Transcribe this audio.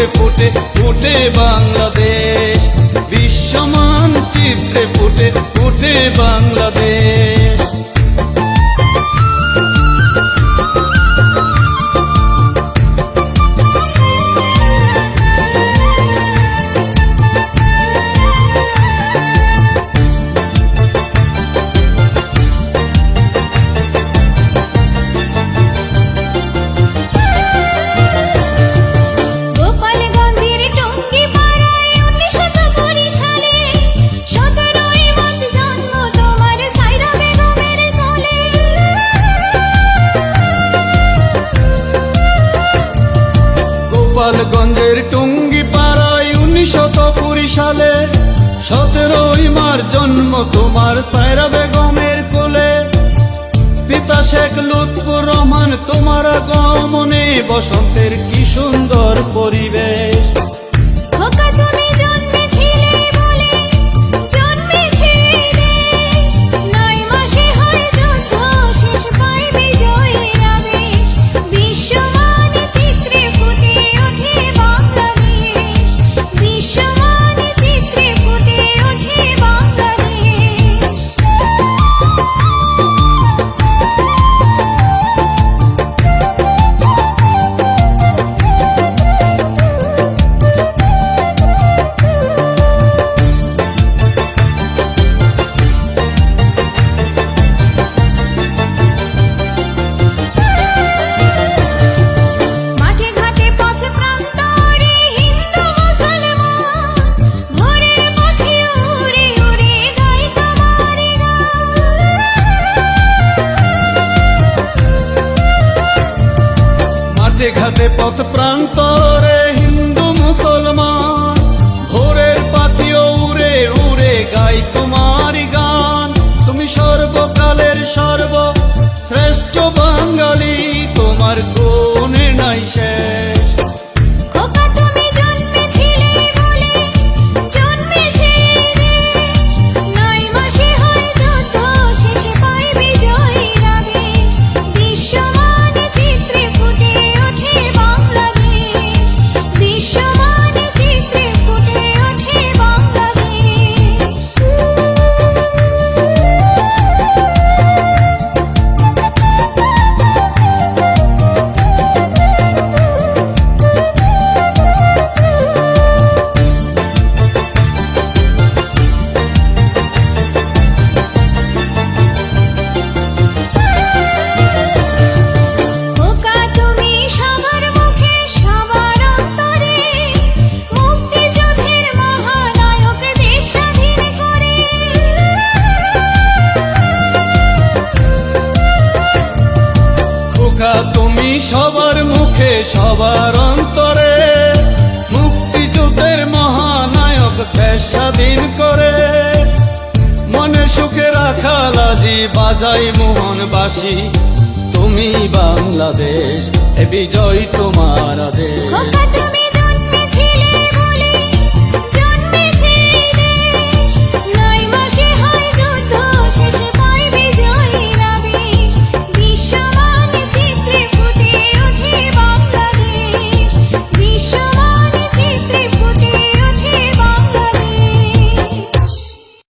মানচিত্রে ফুটে ফুটে বাংলাদেশ। বিশ্বমান চিত্রে ফুটে ফুটে বাংলাদেশ। গোপালগঞ্জের টুঙ্গি পাড়ায় উনিশশত কুড়ি সালে সতেরোই মার জন্ম তোমার সায়রা বেগমের কোলে। পিতা শেখ লুৎফুর রহমান, তোমার গমনে বসন্তের কি সুন্দর পরিবেশ। মাঠে পথ প্রান্তরে হিন্দু মুসলমান। ভোরের পাতিও উড়ে উড়ে গাই তোমার গান। তুমি সর্বকালের সর্ব শ্রেষ্ঠ বাঙালি, তোমার কোনে নাই শেষ সবার মুখে, সবার অন্তরে। মুক্তিযুদ্ধের মহানায়ক দেশ স্বাধীন করে। মনে সুখে রাখা লাজি, বাজাই মোহনবাসী। তুমি বাংলাদেশ, এ বিজয় তোমার খোকা